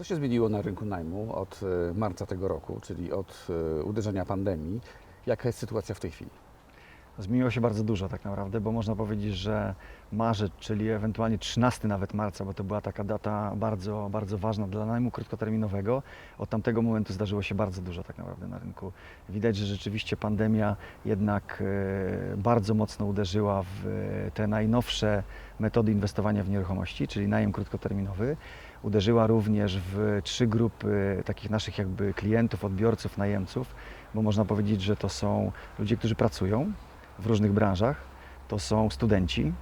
Co się zmieniło na rynku najmu od e, marca tego roku, czyli od e, uderzenia pandemii? Jaka jest sytuacja w tej chwili? Zmieniło się bardzo dużo tak naprawdę, bo można powiedzieć, że marzec, czyli ewentualnie 13 nawet marca, bo to była taka data bardzo, bardzo ważna dla najmu krótkoterminowego. Od tamtego momentu zdarzyło się bardzo dużo tak naprawdę na rynku. Widać, że rzeczywiście pandemia jednak e, bardzo mocno uderzyła w e, te najnowsze metody inwestowania w nieruchomości, czyli najem krótkoterminowy. Uderzyła również w trzy grupy takich naszych jakby klientów, odbiorców, najemców, bo można powiedzieć, że to są ludzie, którzy pracują, w różnych branżach. To są studenci,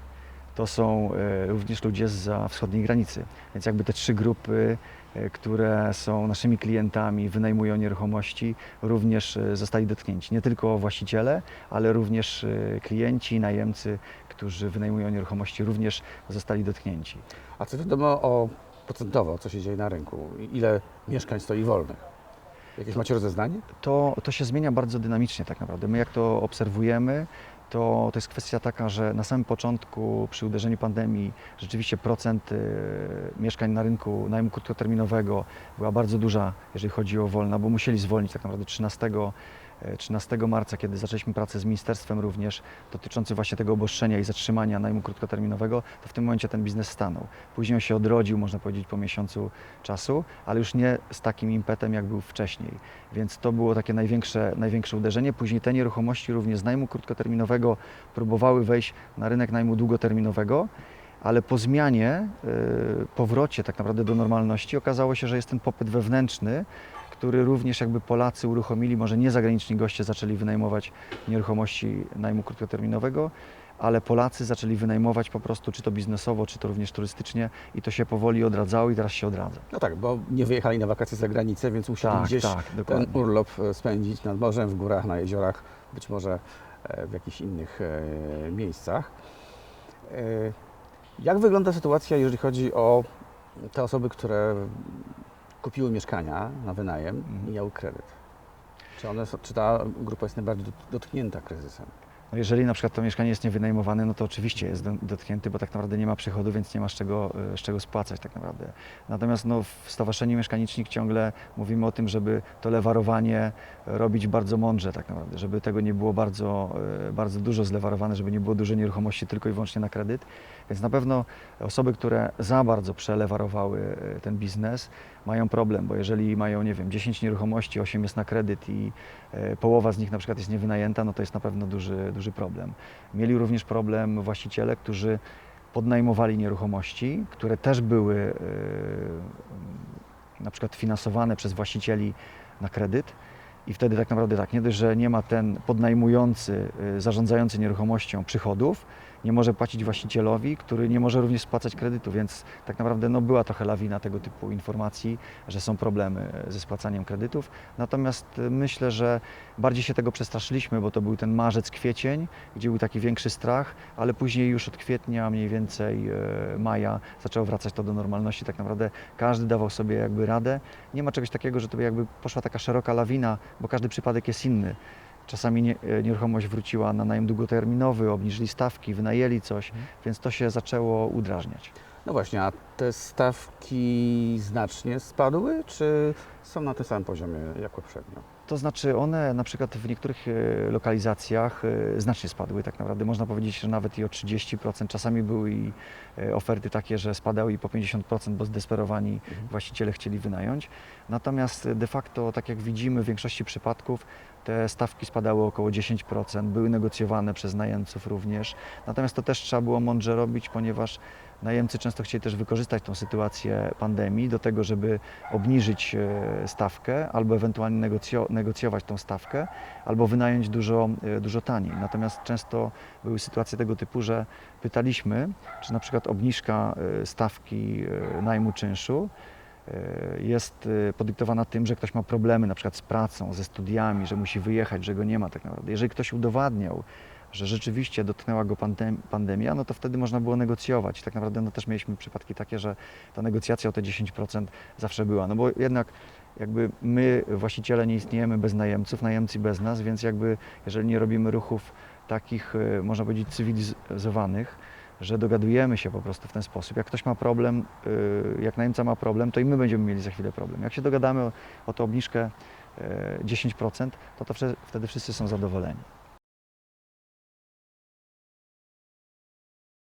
to są e, również ludzie za wschodniej granicy. Więc jakby te trzy grupy, e, które są naszymi klientami, wynajmują nieruchomości, również e, zostali dotknięci. Nie tylko właściciele, ale również klienci, najemcy, którzy wynajmują nieruchomości, również zostali dotknięci. A co wiadomo o procentowo, co się dzieje na rynku? Ile mieszkań stoi wolnych? Jakieś macie rozeznanie? to, to się zmienia bardzo dynamicznie tak naprawdę. My jak to obserwujemy, to, to jest kwestia taka, że na samym początku przy uderzeniu pandemii rzeczywiście procent y, mieszkań na rynku najmu krótkoterminowego była bardzo duża, jeżeli chodzi o wolna, bo musieli zwolnić tak naprawdę 13, e, 13 marca, kiedy zaczęliśmy pracę z ministerstwem również dotyczący właśnie tego obostrzenia i zatrzymania najmu krótkoterminowego, to w tym momencie ten biznes stanął. Później on się odrodził, można powiedzieć, po miesiącu czasu, ale już nie z takim impetem, jak był wcześniej. Więc to było takie największe, największe uderzenie. Później te nieruchomości również z najmu krótkoterminowego próbowały wejść na rynek najmu długoterminowego, ale po zmianie, y, powrocie tak naprawdę do normalności okazało się, że jest ten popyt wewnętrzny, który również jakby Polacy uruchomili, może nie zagraniczni goście zaczęli wynajmować nieruchomości najmu krótkoterminowego, ale Polacy zaczęli wynajmować po prostu, czy to biznesowo, czy to również turystycznie i to się powoli odradzało i teraz się odradza. No tak, bo nie wyjechali na wakacje za granicę, więc musieli Tak, gdzieś tak, ten urlop e, spędzić nad morzem, w górach, na jeziorach, być może e, w jakichś innych e, miejscach. Jak wygląda sytuacja, jeżeli chodzi o te osoby, które kupiły mieszkania na wynajem i miały kredyt? Czy, one, czy ta grupa jest najbardziej dot- dotknięta kryzysem? No jeżeli na przykład to mieszkanie jest niewynajmowane, no to oczywiście jest do- dotknięty, bo tak naprawdę nie ma przychodu, więc nie ma z czego, e, z czego spłacać tak naprawdę. Natomiast no, w Stowarzyszeniu Mieszkanicznik ciągle mówimy o tym, żeby to lewarowanie robić bardzo mądrze tak naprawdę, żeby tego nie było bardzo, e, bardzo dużo zlewarowane, żeby nie było dużo nieruchomości tylko i wyłącznie na kredyt. Więc na pewno osoby, które za bardzo przelewarowały e, ten biznes, mają problem, bo jeżeli mają, nie wiem, 10 nieruchomości, 8 jest na kredyt i połowa z nich na przykład jest niewynajęta, no to jest na pewno duży, duży problem. Mieli również problem właściciele, którzy podnajmowali nieruchomości, które też były e, na przykład finansowane przez właścicieli na kredyt. I wtedy tak naprawdę tak, nie dość, że nie ma ten podnajmujący, y, zarządzający nieruchomością przychodów, nie może płacić właścicielowi, który nie może również spłacać kredytu, więc tak naprawdę no, była trochę lawina tego typu informacji, że są problemy e, ze spłacaniem kredytów. Natomiast y, myślę, że bardziej się tego przestraszyliśmy, bo to był ten marzec, kwiecień, gdzie był taki większy strach, ale później już od kwietnia, mniej więcej e, maja zaczęło wracać to do normalności. Tak naprawdę każdy dawał sobie jakby radę. Nie ma czegoś takiego, że to by jakby poszła taka szeroka lawina, bo każdy przypadek jest inny. Czasami nie, e, nieruchomość wróciła na najem długoterminowy, obniżyli stawki, wynajęli coś, więc to się zaczęło udrażniać. No właśnie, a te stawki znacznie spadły, czy są na tym samym poziomie jak poprzednio? To znaczy one na przykład w niektórych e, lokalizacjach e, znacznie spadły tak naprawdę. Można powiedzieć, że nawet i o 30%. Czasami były i e, oferty takie, że spadały i po 50%, bo zdesperowani właściciele chcieli wynająć. Natomiast de facto, tak jak widzimy w większości przypadków, te stawki spadały około 10%, były negocjowane przez najemców również. Natomiast to też trzeba było mądrze robić, ponieważ najemcy często chcieli też wykorzystać tą sytuację pandemii do tego, żeby obniżyć e, stawkę albo ewentualnie negocjo- negocjować tą stawkę, albo wynająć dużo, e, dużo taniej. Natomiast często były sytuacje tego typu, że pytaliśmy, czy na przykład obniżka e, stawki najmu czynszu jest podyktowana tym, że ktoś ma problemy na przykład z pracą, ze studiami, że musi wyjechać, że go nie ma tak naprawdę. Jeżeli ktoś udowadniał, że rzeczywiście dotknęła go pandem- pandemia, no to wtedy można było negocjować. Tak naprawdę no też mieliśmy przypadki takie, że ta negocjacja o te 10% zawsze była. No bo jednak jakby my, właściciele, nie istniejemy bez najemców, najemcy bez nas, więc jakby jeżeli nie robimy ruchów takich, e, można powiedzieć, cywilizowanych, że dogadujemy się po prostu w ten sposób. Jak ktoś ma problem, y, jak najemca ma problem, to i my będziemy mieli za chwilę problem. Jak się dogadamy o, o tę obniżkę y, 10%, to, to wtedy- wtedy wszyscy są zadowoleni.